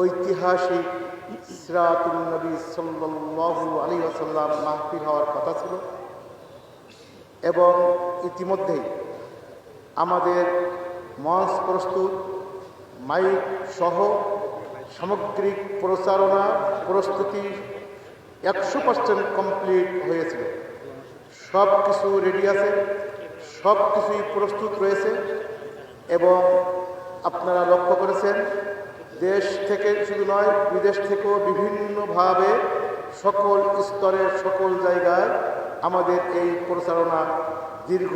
ঐতিহাসিক সিরাতুল নবী সাল্লাল্লাহু আলী আসাল্লাম মাহফিল হওয়ার কথা ছিল। এবং ইতিমধ্যেই আমাদের মঞ্চ প্রস্তুত, মাইক সহ সামগ্রিক প্রচারণা প্রস্তুতি একশো পার্সেন্ট কমপ্লিট হয়েছিল। সব কিছু রেডি আছে সব কিছুই প্রস্তুত রয়েছে এবং আপনারা লক্ষ্য করেছেন দেশ থেকে শুধু নয়, বিদেশ থেকেও বিভিন্নভাবে সকল স্তরের সকল জায়গায় আমাদের এই প্রচারণা দীর্ঘ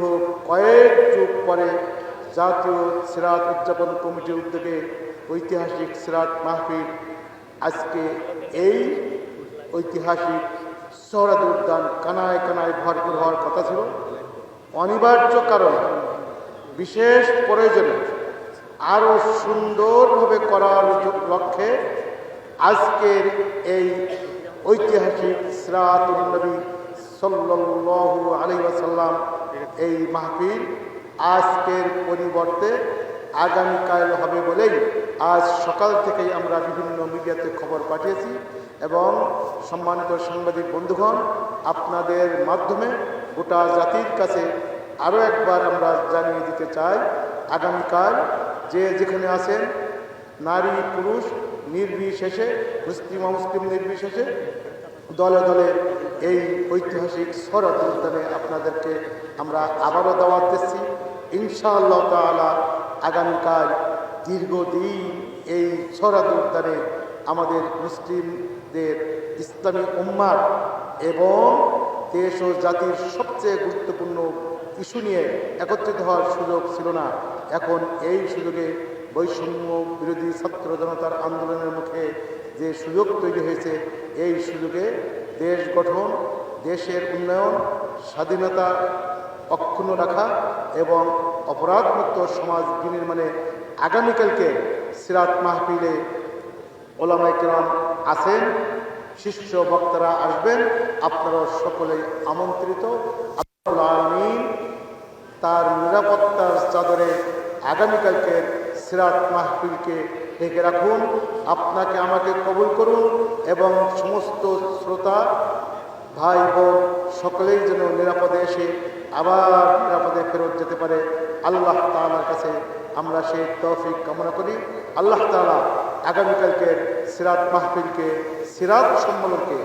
কয়েক যুগ পরে জাতীয় সিরাত উদযাপন কমিটির উদ্যোগে ঐতিহাসিক সিরাত মাহফিল আজকে এই ঐতিহাসিক সহরাদ উদ্যান কানায় কানায় ভরপুর হওয়ার কথা ছিল। অনিবার্য কারণে বিশেষ প্রয়োজনে আরও সুন্দরভাবে করার লক্ষ্যে আজকের এই ঐতিহাসিক সিরাতুল নবী সাল্লাল্লাহু আলাইহি ওয়াসাল্লাম এই মাহফিল আজকের পরিবর্তে আগামীকাল হবে বলেই আজ সকাল থেকেই আমরা বিভিন্ন মিডিয়াতে খবর পাঠিয়েছি এবং সম্মানিত সাংবাদিক বন্ধুগণ, আপনাদের মাধ্যমে গোটা জাতির কাছে আরও একবার আমরা জানিয়ে দিতে চাই, আগামীকাল যে যেখানে আছেন, নারী, পুরুষ, নির্বিশেষে, মুসলিম মুসলিম নির্বিশেষে, দলে দলে এই ঐতিহাসিক শরৎ উদ্যানে আপনাদেরকে আমরা আবারও দাওয়াত দিচ্ছি। ইনশাআল্লাহ তালা আগামীকাল দীর্ঘদিন এই শরৎ উদ্যানে আমাদের মুসলিমদের ইসলামী উম্মার এবং দেশ ও জাতির সবচেয়ে গুরুত্বপূর্ণ ইস্যু নিয়ে একত্রিত হওয়ার সুযোগ ছিল না। এখন এই সুযোগে বৈষম্য বিরোধী ছাত্র জনতার আন্দোলনের মুখে যে সুযোগ তৈরি হয়েছে, এই সুযোগে দেশ গঠন, দেশের উন্নয়ন, স্বাধীনতা অক্ষুণ্ণ রাখা এবং অপরাধমুক্ত সমাজ বিনির্মাণে আগামীকালকে সিরাত মাহফিলে ওলামাই কেরাম আছেন। শিষ্য বক্তারা আসবেন। আপনারা সকলেই আমন্ত্রিত। আমিন তার নিরাপত্তার চাদরে আগামীকালকে সিরাত মাহফিলকে ঢেকে রাখুন। আপনাকে আমাকে কবুল করুন এবং সমস্ত শ্রোতা, ভাই, বোন সকলেই যেন নিরাপদে এসে আবার নিরাপদে ফেরত যেতে পারে। আল্লাহ তালার কাছে আমরা সেই তৌফিক কামনা করি। আল্লাহ তালা আগামীকালকে সিরাত মাহফিলকে, সিরাত সম্মেলনকে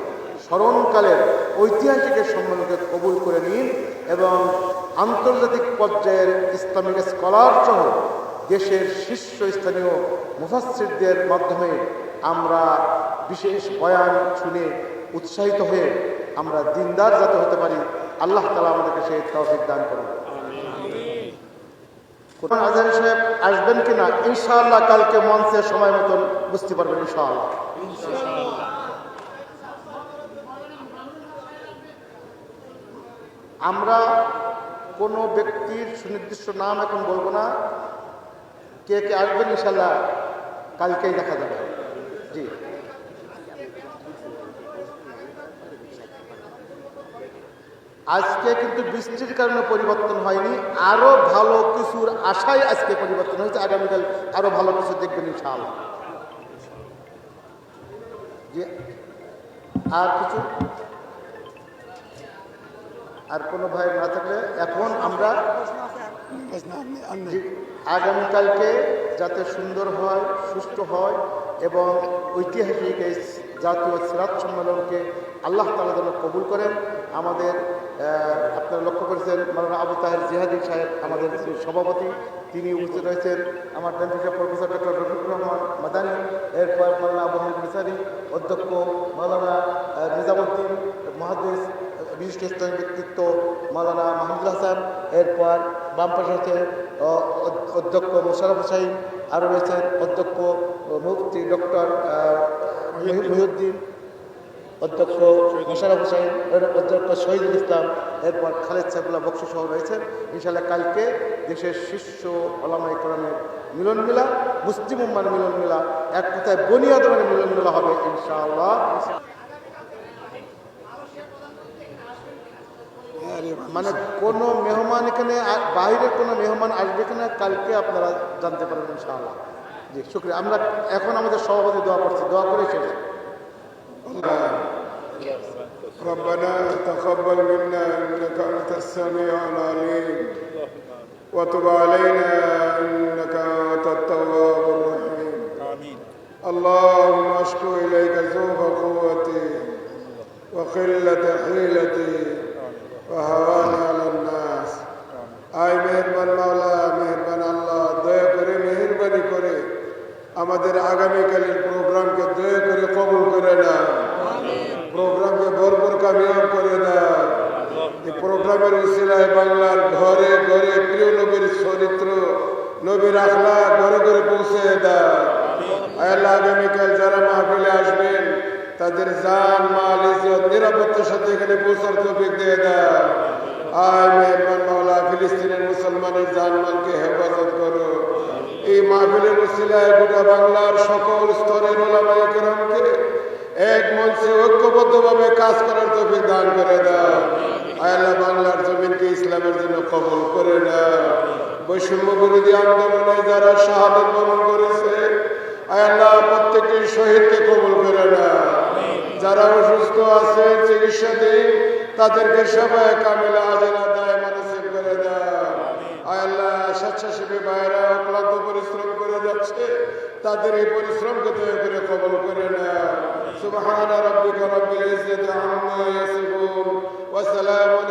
স্মরণকালের ঐতিহাসিক সম্মেলনকে কবুল করে নিন এবং আন্তর্জাতিক পর্যায়ের ইসলামিক স্কলার সহ দেশের শীর্ষস্থানীয় মুফাসিরদের মাধ্যমে আমরা বিশেষ বয়ান শুনে উৎসাহিত হয়ে আমরা দিনদার যাতে হতে পারি, আল্লাহ তালা আমাদেরকে সেই তৌফিক দান করুন। কোরআন আজহারি সাহেব আসবেন কিনা, ইনশাআল্লাহ কালকে মঞ্চে সময় মতন বুঝতে পারবেন, ইনশাআল্লাহ। আমরা কোনো ব্যক্তির সুনির্দিষ্ট নাম এখন বলব না। কে কে আসবেন ইনশাল্লাহ কালকেই দেখা যাবে। জি। আজকে কিন্তু বৃষ্টির কারণে পরিবর্তন হয়নি, আরও ভালো কিছুর আশায় আজকে পরিবর্তন হয়েছে, আগামীকাল আরও ভালো কিছু দেখবেন ইনশাআল্লাহ। আর কিছু? আর কোনো ভাই না থাকলে এখন আমরা আগামীকালকে যাতে সুন্দর হয় সুস্থ হয় এবং ঐতিহাসিক এই জাতীয় সিরাত সম্মেলনকে আল্লাহ তালা যেন কবুল করেন আমাদের আপনারা লক্ষ্য করেছেন মাওলানা আবু তাহের জিহাদি সাহেব আমাদের সভাপতি তিনি উপস্থিত রয়েছেন আমার dentist professor doctor Rafiqur Rahman Madani এরপর মাওলানা আবু হামিদ মিসারি অধ্যক্ষ মালানা নিজামুদ্দিন মহাদিস বিশিষ্ট ইসলামী ব্যক্তিত্ব মাওলানা মাহমুদুল হাসান এরপর বাম পাশে অধ্যক্ষ মোশারফ হুসাইন। আরও রয়েছেন অধ্যক্ষ মুফতি ডক্টর মহিউদ্দিন। অধ্যক্ষ মোশারফ এর অধ্যক্ষ শহীদুল ইসলাম। এরপর খালেদ সাইফুল্লাহ বক্সি সহ রয়েছেন ইনশাল্লাহ কালকে দেশের শীর্ষ ওলামাই কোরআনের মিলন মেলা মুসলিম উম্মার মিলন মেলা এক কথায় বনিয়াদমের মিলন মেলা হবে ইনশাআল্লাহ। মানে কোনো মেহমান এখানে আ- বাইরের কোনো মেহমান আসবে কিনা কালকে আপনারা জানতে পারবেন ইনশাআল্লাহ জি শুক্রিয়া আমরা এখন আমাদের সভাপতি দোয়া করছি দোয়া করে শেষ ربنا تقبل منا انك انت السميع العليم وتب علينا انك انت التواب الرحيم آمين اللهم اشكو اليك ذوب قوتي وقله حيلتي وهواني على الناس আয় মেহরবান মাওলা মেহরবান আল্লাহ দয়া করে মেহরবানি করে আমাদের আগামীকালের প্রোগ্রামকে দয়া করে কবুল করে না প্রোগ্রামকে ভরপুর কামিয়াব করে দাও এই প্রোগ্রামের উসিলায় বাংলার ঘরে ঘরে প্রিয় নবীর চরিত্র নবীর আখলা ঘরে ঘরে পৌঁছে দাও আয় আল্লাহ আগামীকাল যারা মাহফিলে আসবেন তাদের জান, মাল, ইজ্জত, নিরাপত্তার সাথে এখানে পৌঁছার তৌফিক দিয়ে দাও। আয় মেহরবান মাওলা, ফিলিস্তিনের মুসলমানের জান মালকে হেফাজত করো। এই মাহফিলের উসিলায় গোটা বাংলার সকল স্তরের ওলামায়ে কেরামকে এক মঞ্চে ঐক্যবদ্ধভাবে কাজ করার তৌফিক দান করে দাও। আয়াল্লাহ বাংলার জমিনকে ইসলামের জন্য কবল করে দাও বৈষম্য বিরোধী আন্দোলনে যারা শাহাদত বরণ করেছে আয়াল্লাহ প্রত্যেকটি শহীদকে কবল করে দাও যারা অসুস্থ আছে, চিকিৎসা দিই তাদেরকে সবাই কামিল আজেরা দায় মানসিক করে দেয় আল্লাহ, স্বেচ্ছাসেবী ভাইরা অক্লান্ত পরিশ্রম করে যাচ্ছে। তাদের এই পরিশ্রমকে দয়া করে কবল করে না সুবহান রাব্বিকা রাব্বিল ইজ্জাতি আম্মা ইয়াসিফুন। ওয়া সালামুন